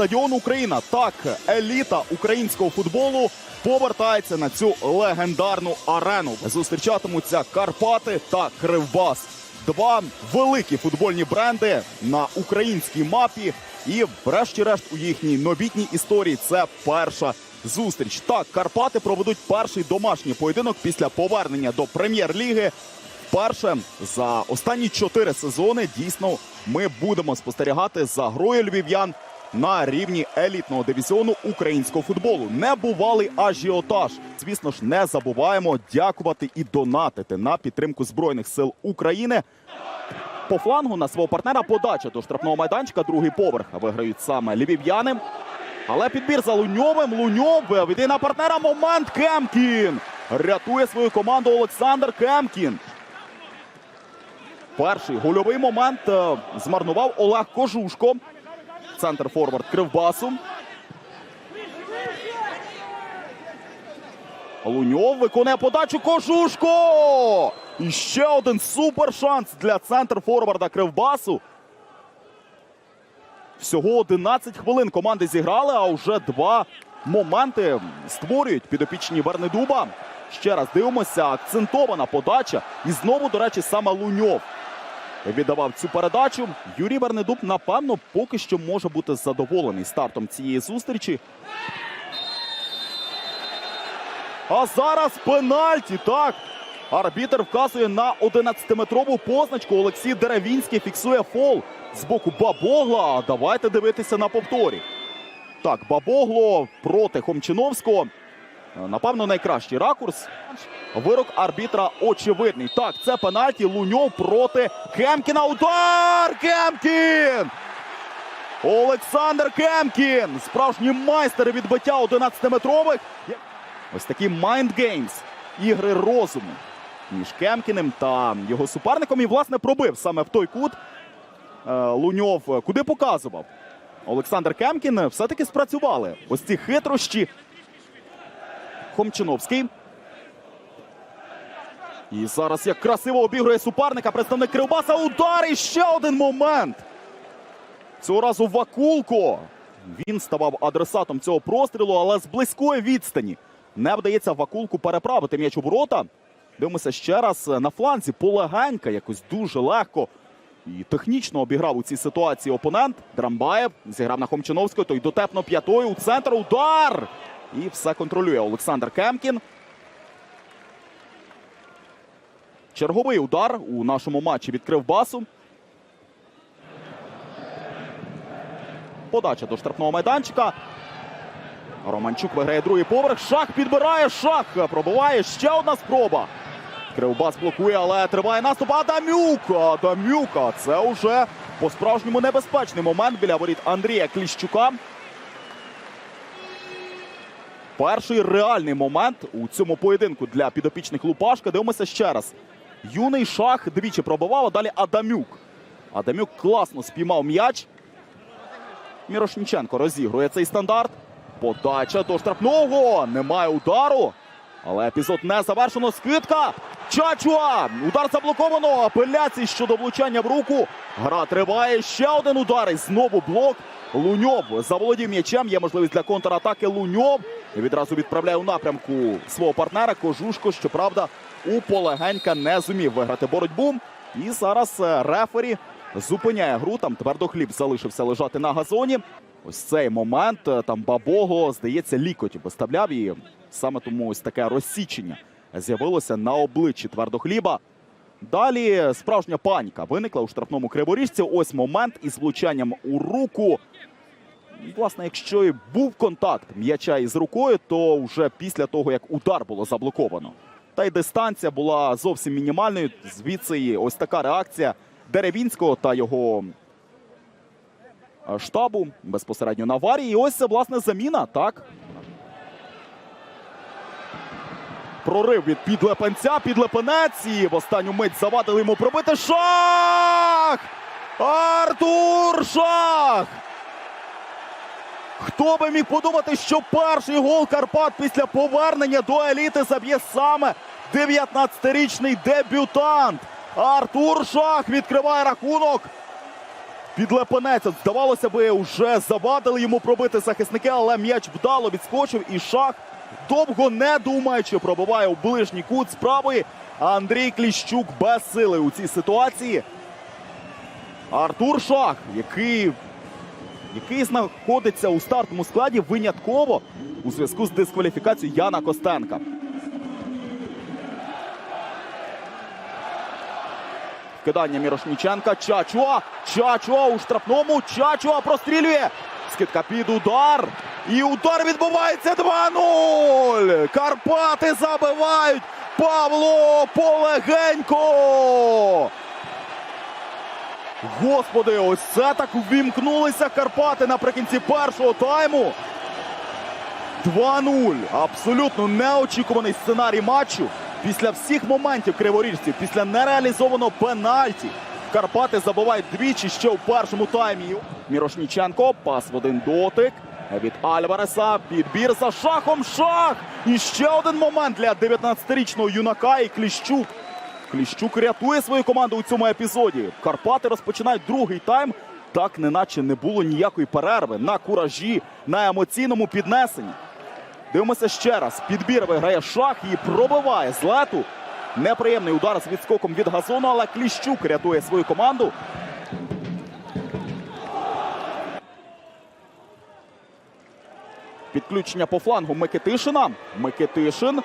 стадіон Україна. Так, еліта українського футболу повертається на цю легендарну арену. Зустрічатимуться Карпати та Кривбас. Два великі футбольні бренди на українській мапі. І, врешті-решт, у їхній новітній історії це перша зустріч. Так, Карпати проведуть перший домашній поєдинок після повернення до прем'єр-ліги. Вперше за останні чотири сезони дійсно ми будемо спостерігати за грою львів'ян на рівні елітного дивізіону українського футболу. Небувалий ажіотаж. Звісно ж, не забуваємо дякувати і донатити на підтримку збройних сил України. По флангу на свого партнера подача до штрафного майданчика. Другий поверх виграють саме львів'яни. Але підбір за Луньовим. Луньов на партнера момент Кемкін. Рятує свою команду Олександр Кемкін. Перший гольовий момент е, змарнував Олег Кожушко. Центр форвард Кривбасу. Луньов виконує подачу Кожушко. І ще один супер шанс для центр форварда Кривбасу. Всього 11 хвилин команди зіграли, а вже два моменти створюють підопічні Вернедуба. Ще раз дивимося, акцентована подача. І знову, до речі, саме Луньов віддавав цю передачу. Юрій Вернедуб, напевно, поки що може бути задоволений стартом цієї зустрічі. А зараз пенальті. Так. Арбітер вказує на 11-метрову позначку. Олексій Деревінський фіксує фол з боку Бабогла. Давайте дивитися на повторі. Так, Бабогло проти Хомчиновського. Напевно, найкращий ракурс. Вирок арбітра очевидний. Так, це пенальті. Луньов проти Кемкіна. Удар! Кемкін! Олександр Кемкін! Справжній майстер відбиття 11-метрових. Ось такі games. Ігри розуму між Кемкіним та його суперником. І, власне, пробив саме в той кут. Е, Луньов куди показував. Олександр Кемкін все-таки спрацювали. Ось ці хитрощі. Хомчиновський. І зараз як красиво обігрує суперника. Представник Кривбаса. Удар і ще один момент. Цього разу Вакулко. Він ставав адресатом цього прострілу, але з близької відстані не вдається Вакулку переправити м'яч у ворота. Дивимося ще раз на фланзі. Полегенька, якось дуже легко і технічно обіграв у цій ситуації опонент. Драмбаєв зіграв на Хомчиновського. Той дотепно п'ятою у центр. Удар! І все контролює Олександр Кемкін. Черговий удар у нашому матчі відкрив басу. Подача до штрафного майданчика. Романчук виграє другий поверх. Шах підбирає. Шах пробиває. Ще одна спроба. Кривбас блокує, але триває наступ. Адамюк! Адамюк! Це вже по-справжньому небезпечний момент біля воріт Андрія Кліщука. Перший реальний момент у цьому поєдинку для підопічних Лупашка. Дивимося ще раз. Юний шах двічі пробивав, а далі Адамюк. Адамюк класно спіймав м'яч. Мірошніченко розігрує цей стандарт. Подача до штрафного. Немає удару. Але епізод не завершено. Скидка. Чачуа. Удар заблоковано. Апеляції щодо влучання в руку. Гра триває. Ще один удар. І знову блок. Луньов заволодів м'ячем. Є можливість для контратаки. Луньов відразу відправляє у напрямку свого партнера. Кожушко, щоправда, у полегенька не зумів виграти боротьбу. І зараз е, рефері зупиняє гру. Там твердохліб залишився лежати на газоні. Ось цей момент е, там Бабого, здається, лікоть виставляв і саме тому ось таке розсічення з'явилося на обличчі твердохліба. Далі справжня паніка виникла у штрафному криворіжці. Ось момент із влучанням у руку. Власне, якщо і був контакт м'яча із рукою, то вже після того, як удар було заблоковано. Та й дистанція була зовсім мінімальною. Звідси ось така реакція Деревінського та його штабу безпосередньо на аварії. І ось це, власне, заміна, так? Прорив від підлепенця, підлепенець. І в останню мить завадили йому пробити шах! Артур Шах! Хто би міг подумати, що перший гол Карпат після повернення до еліти заб'є саме 19-річний дебютант. Артур Шах відкриває рахунок. підлепенеться. Здавалося би, вже завадили йому пробити захисники, але м'яч вдало відскочив і шах, довго не думаючи, пробиває у ближній кут. А Андрій Кліщук без сили у цій ситуації. Артур Шах, який, який знаходиться у стартовому складі винятково у зв'язку з дискваліфікацією Яна Костенка. Кидання Мірошніченка. Чачуа. Чачуа у штрафному. Чачуа прострілює. Скидка під удар. І удар відбувається 2-0. Карпати забивають. Павло Полегенько. Господи, ось це так ввімкнулися Карпати наприкінці першого тайму. 2-0. Абсолютно неочікуваний сценарій матчу. Після всіх моментів криворіжців, після нереалізованого пенальті, Карпати забувають двічі ще у першому таймі. Мірошніченко, пас в один дотик. Від Альвареса підбір за шахом. Шах! І ще один момент для 19-річного юнака і Кліщук. Кліщук рятує свою команду у цьому епізоді. Карпати розпочинають другий тайм. Так, неначе не було ніякої перерви на куражі, на емоційному піднесенні. Дивимося ще раз. Підбір виграє шах і пробиває з лету. Неприємний удар з відскоком від газону, але Кліщук рятує свою команду. Підключення по флангу Микитишина. Микитишин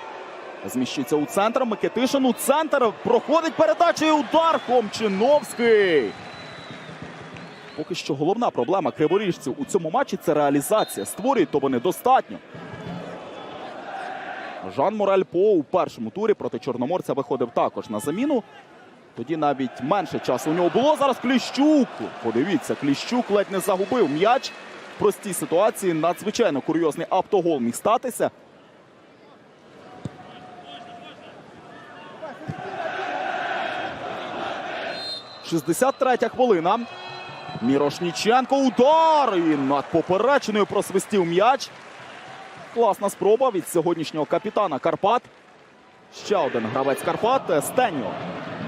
зміщується у центр. Микитишин у центр. Проходить передача і удар Хомчиновський. Поки що головна проблема криворіжців у цьому матчі це реалізація. Створюють то вони достатньо. Жан Морель По у першому турі проти Чорноморця виходив також на заміну. Тоді навіть менше часу у нього було. Зараз Кліщук. Подивіться, Кліщук ледь не загубив м'яч. Простій ситуації надзвичайно курйозний автогол міг статися. Шістдесят третя хвилина. Мірошніченко удар! І над попереченою просвистів м'яч. Класна спроба від сьогоднішнього капітана Карпат. Ще один гравець Карпат Стеньо.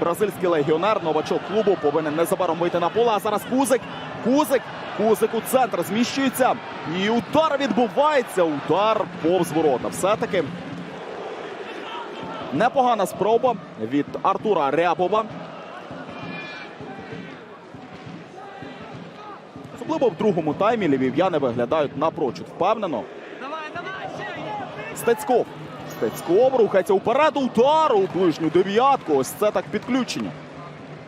Бразильський легіонер, новачок клубу повинен незабаром вийти на поле. А зараз Кузик. Кузик. Кузик у центр зміщується. І удар відбувається. Удар повз ворота. Все-таки непогана спроба від Артура Рябова. Особливо в другому таймі львів'яни виглядають напрочуд впевнено. Стецьков. Стецьков рухається вперед. Удар у ближню дев'ятку. Ось це так підключення.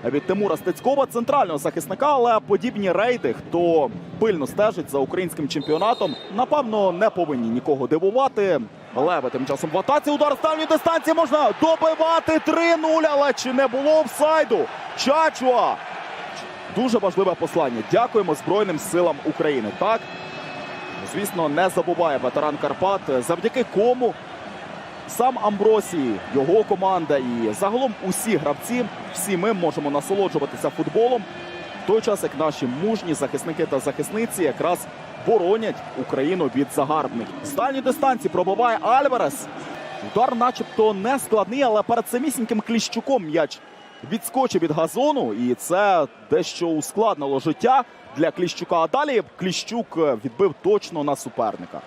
Від Тимура Стецькова центрального захисника, але подібні рейди, хто пильно стежить за українським чемпіонатом, напевно, не повинні нікого дивувати. Леве тим часом в атаці. Удар з дистанції можна добивати 3-0, але чи не було офсайду? Чачуа. Дуже важливе послання. Дякуємо Збройним силам України. Так, звісно, не забуває ветеран Карпат, завдяки кому сам Амбросій, його команда і загалом усі гравці, всі ми можемо насолоджуватися футболом. В той час, як наші мужні захисники та захисниці якраз боронять Україну від загарбників. З дальньої дистанції пробиває Альварес. Удар, начебто, не складний, але перед самісіньким Кліщуком м'яч відскочив від газону, і це дещо ускладнило життя для Кліщука. А далі Кліщук відбив точно на суперника.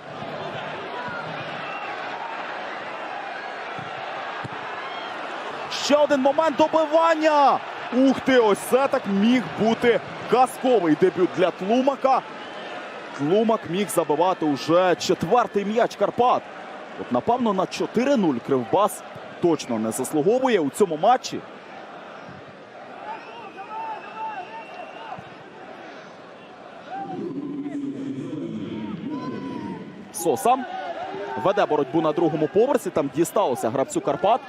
Ще один момент добивання. Ух ти, ось це так міг бути казковий дебют для Тлумака. Тлумак міг забивати уже четвертий м'яч Карпат. От, напевно, на 4-0 Кривбас точно не заслуговує у цьому матчі. Соса веде боротьбу на другому поверсі. Там дісталося гравцю Карпат.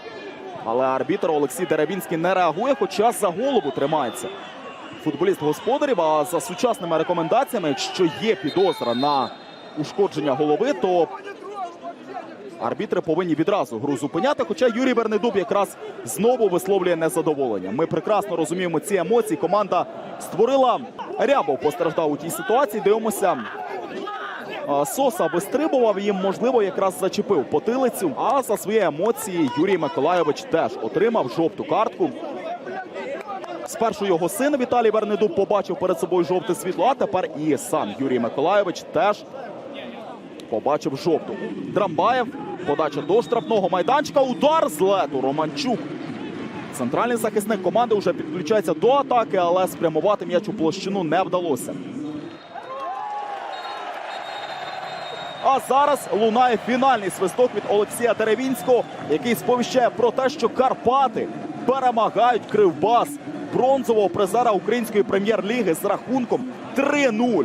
Але арбітр Олексій Деревінський не реагує, хоча за голову тримається. Футболіст господарів. А за сучасними рекомендаціями, якщо є підозра на ушкодження голови, то арбітри повинні відразу гру зупиняти. Хоча Юрій Вернедуб якраз знову висловлює незадоволення. Ми прекрасно розуміємо ці емоції. Команда створила Рябов постраждав у тій ситуації. Дивимося. Соса вистрибував їм, можливо, якраз зачепив потилицю. А за свої емоції Юрій Миколайович теж отримав жовту картку. Спершу його син Віталій Вернедуб побачив перед собою жовте світло, а тепер і сам Юрій Миколайович теж побачив жовту. Драмбаєв, подача до штрафного майданчика, удар з лету. Романчук. Центральний захисник команди вже підключається до атаки, але спрямувати м'яч у площину не вдалося. А зараз лунає фінальний свисток від Олексія Теревінського, який сповіщає про те, що Карпати перемагають Кривбас бронзового призера української прем'єр-ліги з рахунком 3-0.